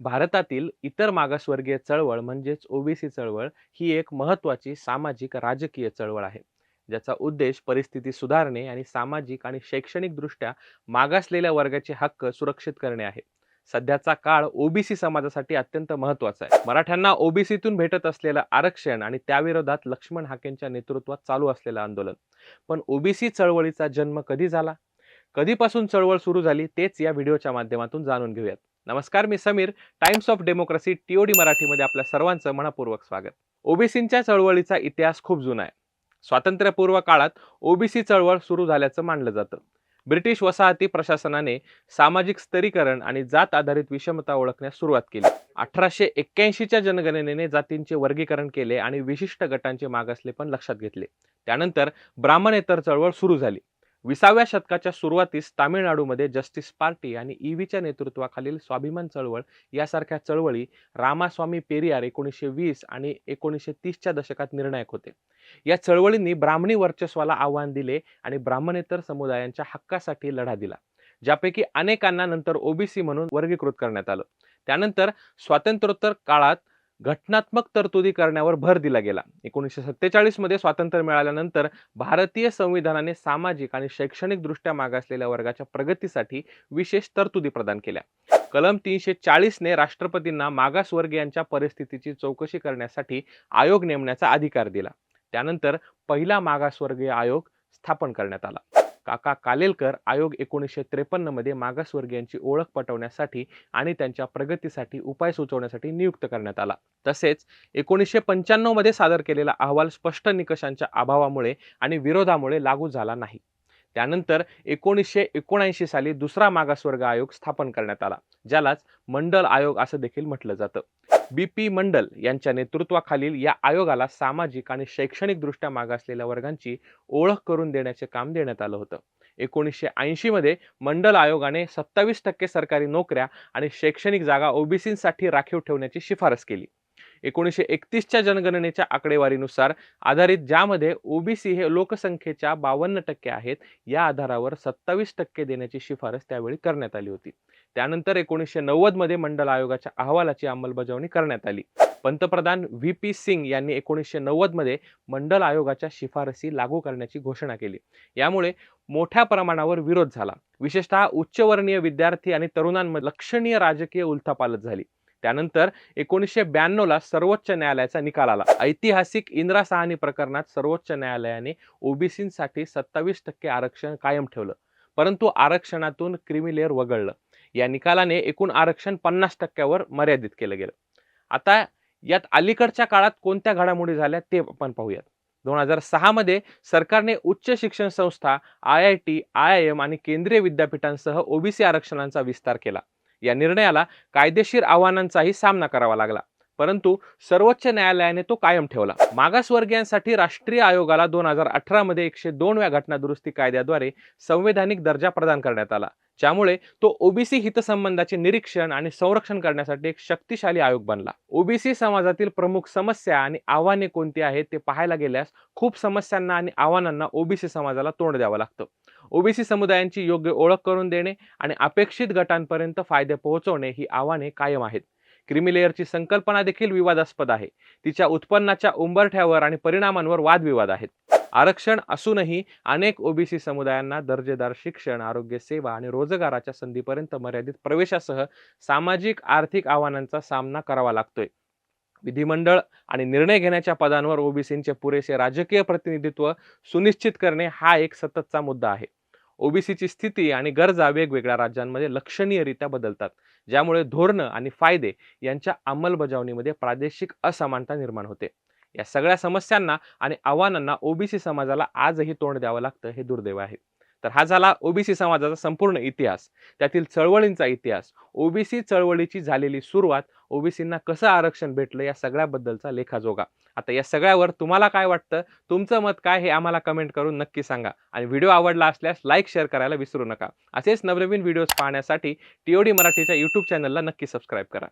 भारतातील इतर मागासवर्गीय चळवळ म्हणजेच ओबीसी चळवळ ही एक महत्त्वाची सामाजिक राजकीय चळवळ आहे. ज्याचा उद्देश परिस्थिती सुधारणे आणि सामाजिक आणि शैक्षणिकदृष्ट्या मागासलेल्या वर्गाचे हक्क सुरक्षित करणे आहे. सध्याचा काळ ओबीसी समाजासाठी अत्यंत महत्त्वाचा आहे. मराठ्यांना ओबीसीतून भेटत असलेलं आरक्षण आणि त्याविरोधात लक्ष्मण हाकेंच्या नेतृत्वात चालू असलेलं आंदोलन. पण ओबीसी चळवळीचा जन्म कधी झाला? कधीपासून चळवळ सुरू झाली? तेच या व्हिडिओच्या माध्यमातून जाणून घेऊयात. नमस्कार मी Samir times of democracy TOD मराठीमध्ये आपल्या सर्वांचं मनपूर्वक स्वागत. ओबीसींच्या चळवळीचा इतिहास खूप जुना आहे. स्वातंत्र्यपूर्व काळात ओबीसी चळवळ सुरू झाल्याचं मानलं जातं. ब्रिटिश वसाहती प्रशासनाने सामाजिक स्तरीकरण आणि जात आधारित विषमता ओळखण्यास सुरुवात केली. अठराशे एक्क्याऐंशीच्या जनगणनेने जातींचे वर्गीकरण केले आणि विशिष्ट गटांचे मागासले पण लक्षात घेतले. त्यानंतर ब्राह्मणेतर चळवळ सुरू झाली. विसाव्या शतकाच्या सुरुवातीस तामिळनाडूमध्ये जस्टिस पार्टी आणि ईव्हीच्या नेतृत्वाखालील स्वाभिमान चळवळ यासारख्या चळवळी रामास्वामी पेरियार एकोणीसशे वीस आणि एकोणीसशे तीसच्या दशकात निर्णायक होते. या चळवळींनी ब्राह्मणी वर्चस्वाला आव्हान दिले आणि ब्राह्मणेतर समुदायांच्या हक्कासाठी लढा दिला ज्यापैकी अनेकांना नंतर ओबीसी म्हणून वर्गीकृत करण्यात आलं. त्यानंतर स्वातंत्र्योत्तर काळात घटनात्मक तरतुदी करण्यावर भर दिला गेला. एकोणीसशे सत्तेचाळीसमध्ये स्वातंत्र्य मिळाल्यानंतर भारतीय संविधानाने सामाजिक आणि शैक्षणिक दृष्ट्या मागासलेल्या वर्गाच्या प्रगतीसाठी विशेष तरतुदी प्रदान केल्या. कलम तीनशे चाळीसने राष्ट्रपतींना मागासवर्गीयांच्या परिस्थितीची चौकशी करण्यासाठी आयोग नेमण्याचा अधिकार दिला. त्यानंतर पहिला मागासवर्गीय आयोग स्थापन करण्यात आला. काका कालेलकर आयोग एकोणीसशे त्रेपन्नमध्ये मागासवर्गीयांची ओळख पटवण्यासाठी आणि त्यांच्या प्रगतीसाठी उपाय सुचवण्यासाठी नियुक्त करण्यात आला. तसेच एकोणीसशे पंच्याण्णवमध्ये सादर केलेला अहवाल स्पष्ट निकषांच्या अभावामुळे आणि विरोधामुळे लागू झाला नाही. त्यानंतर एकोणीसशे एकोणऐंशी साली दुसरा मागासवर्ग आयोग स्थापन करण्यात आला ज्यालाच मंडल आयोग असं देखील म्हटलं जातं. बी पी मंडल यांच्या नेतृत्वाखालील या आयोगाला सामाजिक आणि शैक्षणिकदृष्ट्या मागासलेल्या वर्गांची ओळख करून देण्याचे काम देण्यात आलं होतं. एकोणीसशे ऐंशीमध्ये मंडल आयोगाने सत्तावीस टक्के सरकारी नोकऱ्या आणि शैक्षणिक जागा ओबीसींसाठी राखीव ठेवण्याची शिफारस केली. एकोणीसशे एकतीसच्या जनगणनेच्या आकडेवारीनुसार आधारित ज्यामध्ये ओबीसी हे लोकसंख्येच्या बावन्न टक्के आहेत या आधारावर सत्तावीस टक्के देण्याची शिफारस त्यावेळी करण्यात आली होती. त्यानंतर एकोणीसशे नव्वदमध्ये मंडल आयोगाच्या अहवालाची अंमलबजावणी करण्यात आली. पंतप्रधान व्ही पी सिंग यांनी एकोणीसशे नव्वदमध्ये मंडल आयोगाच्या शिफारसी लागू करण्याची घोषणा केली. यामुळे मोठ्या प्रमाणावर विरोध झाला. विशेषतः उच्चवर्णीय विद्यार्थी आणि तरुणांमध्ये लक्षणीय राजकीय उलथापालथ झाली. त्यानंतर एकोणीसशे ब्याण्णवला सर्वोच्च न्यायालयाचा निकाल आला. ऐतिहासिक इंदिरा साहनी प्रकरणात सर्वोच्च न्यायालयाने ओबीसींसाठी सत्तावीस टक्के आरक्षण कायम ठेवलं. परंतु आरक्षणातून क्रिमिलेअर वगळलं. या निकालाने एकूण आरक्षण पन्नास टक्क्यावर मर्यादित केलं गेलं. आता यात अलीकडच्या काळात कोणत्या घडामोडी झाल्या ते आपण पाहूयात. दोन हजार सहा मध्ये सरकारने उच्च शिक्षण संस्था I I T I I M आणि केंद्रीय विद्यापीठांसह ओबीसी आरक्षणांचा विस्तार केला. या निर्णयाला कायदेशीर आव्हानांचाही सामना करावा लागला. परंतु सर्वोच्च न्यायालयाने तो कायम ठेवला. मागासवर्गीयांसाठी राष्ट्रीय आयोगाला दोन हजार अठरा मध्ये एकशे दोनव्या घटनादुरुस्ती कायद्याद्वारे संवैधानिक दर्जा प्रदान करण्यात आला. ज्यामुळे तो ओबीसी हितसंबंधाचे निरीक्षण आणि संरक्षण करण्यासाठी एक शक्तिशाली आयोग बनला. ओबीसी समाजातील प्रमुख समस्या आणि आव्हाने कोणती आहेत ते पाहायला गेल्यास खूप समस्यांना आणि आव्हानांना ओबीसी समाजाला तोंड द्यावं लागतं. ओबीसी समुदायांची योग्य ओळख करून देणे आणि अपेक्षित गटांपर्यंत फायदे पोहोचवणे ही आव्हाने कायम आहेत. क्रिमिलेअरची संकल्पना देखील विवादास्पद आहे. तिच्या उत्पन्नाच्या उंबरठ्यावर आणि परिणामांवर वादविवाद आहेत. आरक्षण असूनही अनेक ओबीसी समुदायांना दर्जेदार शिक्षण आरोग्य सेवा आणि रोजगाराच्या संधीपर्यंत मर्यादित प्रवेशासह सामाजिक आर्थिक आव्हानांचा सामना करावा लागतोय. विधिमंडळ आणि निर्णय घेण्याच्या पदांवर ओबीसींचे पुरेसे राजकीय प्रतिनिधित्व सुनिश्चित करणे हा एक सततचा मुद्दा आहे. ओबीसीची स्थिती आणि गरजा वेगवेगळ्या राज्यांमध्ये लक्षणीयरित्या बदलतात ज्यामुळे धोरणं आणि फायदे यांच्या अंमलबजावणीमध्ये प्रादेशिक असमानता निर्माण होते. या सगळ्या समस्यांना आणि आव्हानांना ओबीसी समाजाला आजही तोंड द्यावं लागतं हे दुर्दैव आहे. तर हा झाला ओबीसी समाजाचा संपूर्ण इतिहास. त्यातील चळवळींचा इतिहास. ओबीसी चळवळीची झालेली सुरुवात ओबीसींना कसं आरक्षण भेटलं या सगळ्याबद्दलचा लेखाजोगा. आता या सगळ्यावर तुम्हाला काय वाटतं? तुमचं मत काय हे आम्हाला कमेंट करून नक्की सांगा. आणि व्हिडिओ आवडला असल्यास लाईक शेअर करायला विसरू नका. असेच नवनवीन व्हिडिओज पाहण्यासाठी टीओडी मराठीच्या यूट्यूब चॅनलला नक्की सबस्क्राईब करा.